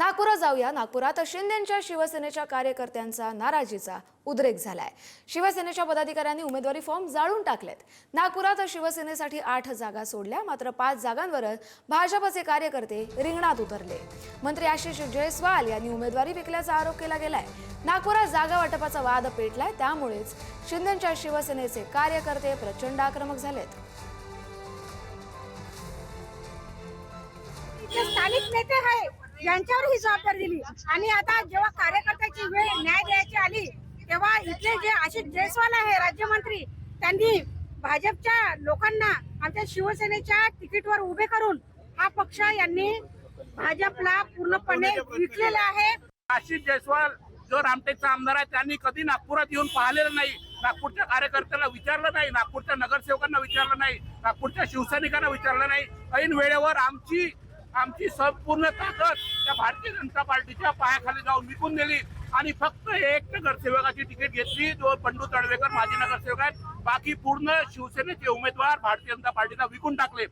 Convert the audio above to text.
नागपुरात जाऊया. नागपुरात शिंदेच्या शिवसेनेच्या कार्यकर्त्यांचा नाराजीचा उद्रेक झालाय. शिवसेनेच्या पदाधिकाऱ्यांनी उमेदवारी फॉर्म जाळून टाकलेत. नागपुरात शिवसेनेसाठी आठ जागा सोडल्या. मात्र पाच जागांवरच भाजपचे कार्यकर्ते रिंगणात उतरले. मंत्री आशिष जयस्वाल यांनी उमेदवारी विकल्याचा आरोप केला गेलाय. नागपुरात जागा वाटपाचा वाद पेटलाय. त्यामुळेच शिंदेच्या शिवसेनेचे कार्यकर्ते प्रचंड आक्रमक झालेत. स्थानिक नेते आहे यांच्यावर ही जबाबदारी दिली. आणि आता जेव्हा कार्यकर्त्याची वेळ न्याय द्यायची आली तेव्हा इथले जे आशिष जयस्वाल आहे राज्यमंत्री त्यांनी भाजपच्या लोकांना आमच्या शिवसेनेच्या तिकीटवर उभे करून हा पक्ष यांनी भाजपला पूर्णपणे विकलेला आहे. आशिष जयस्वाल जो रामटेकचा आमदार आहे त्यांनी कधी नागपुरात येऊन पाहिलेलं नाही. नागपूरच्या कार्यकर्त्याला विचारलं नाही. नागपूरच्या नगरसेवकांना विचारलं नाही. नागपूरच्या शिवसैनिकांना विचारलं नाही. ऐन वेळेवर आमची आमची संपूर्ण ताकद त्या भारतीय जनता पार्टीच्या पायाखाली जाऊन विकून दिली आणि फक्त एक नगरसेवकाची तिकीट घेतली जो बंडू तळवेकर माजी नगरसेवक आहेत. बाकी पूर्ण शिवसेनेचे उमेदवार भारतीय जनता पार्टीला विकून टाकले.